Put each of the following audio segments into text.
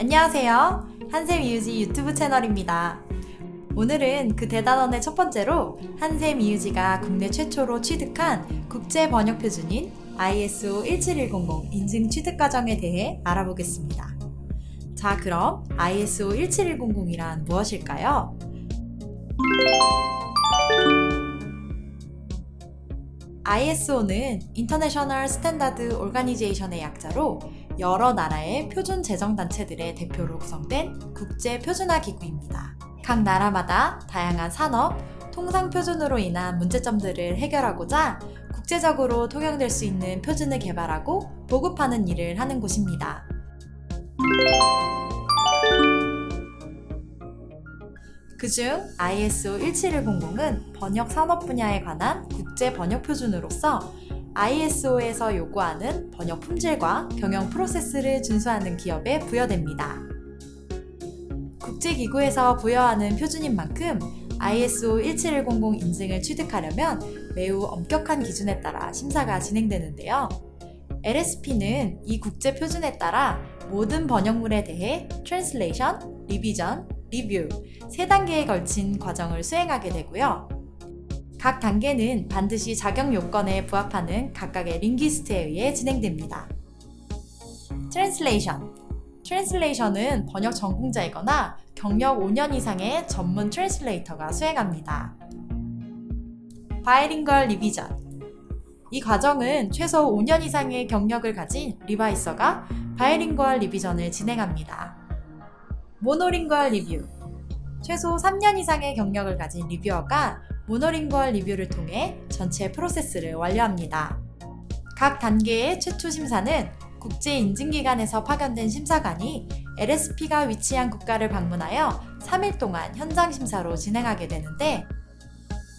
안녕하세요. 한샘 이유지 유튜브 채널입니다. 오늘은 그 대단원의 첫 번째로 한샘 이유지가 국내 최초로 취득한 국제 번역 표준인 ISO 17100 인증 취득 과정에 대해 알아보겠습니다. 자, 그럼 ISO 17100이란 무엇일까요? ISO는 인터내셔널 스탠다드 오르가니제이션의 약자로 여러 나라의 표준 제정 단체들의 대표로 구성된 국제 표준화 기구입니다. 각 나라마다 다양한 산업, 통상 표준으로 인한 문제점들을 해결하고자 국제적으로 통용될 수 있는 표준을 개발하고 보급하는 일을 하는 곳입니다. 그중 ISO 17100은 번역 산업 분야에 관한 국제 번역 표준으로서 ISO에서 요구하는 번역 품질과 경영 프로세스를 준수하는 기업에 부여됩니다. 국제기구에서 부여하는 표준인 만큼 ISO 17100 인증을 취득하려면 매우 엄격한 기준에 따라 심사가 진행되는데요. LSP는 이 국제 표준에 따라 모든 번역물에 대해 translation, revision, 리 뷰 세 단계에 걸친 과정을 수행하게 되고요. 각 단계는 반드시 자격 요건에 부합하는 각각의 링기스트에 의해 진행됩니다. Translation Translation은 번역 전공자이거나 경력 5년 이상의 전문 트랜슬레이터가 수행합니다. Bilingual Revision 이 과정은 최소 5년 이상의 경력을 가진 리바이서가 바이링구얼 리비전을 진행합니다. 모노링구얼 리뷰 최소 3년 이상의 경력을 가진 리뷰어가 모노링구얼 리뷰를 통해 전체 프로세스를 완료합니다. 각 단계의 최초 심사는 국제 인증기관에서 파견된 심사관이 LSP가 위치한 국가를 방문하여 3일 동안 현장 심사로 진행하게 되는데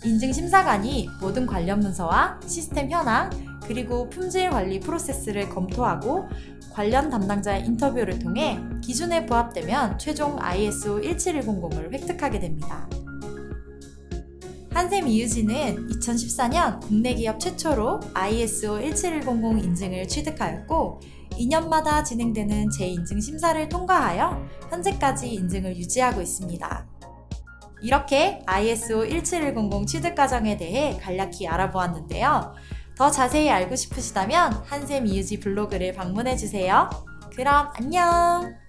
인증 심사관이 모든 관련 문서와 시스템 현황 그리고 품질 관리 프로세스를 검토하고 관련 담당자의 인터뷰를 통해 기준에 부합되면 최종 ISO 17100을 획득하게 됩니다. 한샘 이유지는 2014년 국내 기업 최초로 ISO 17100 인증을 취득하였고 2년마다 진행되는 재인증 심사를 통과하여 현재까지 인증을 유지하고 있습니다. 이렇게 ISO 17100 취득 과정에 대해 간략히 알아보았는데요. 더 자세히 알고 싶으시다면 한샘 이유지 블로그를 방문해 주세요. 그럼 안녕!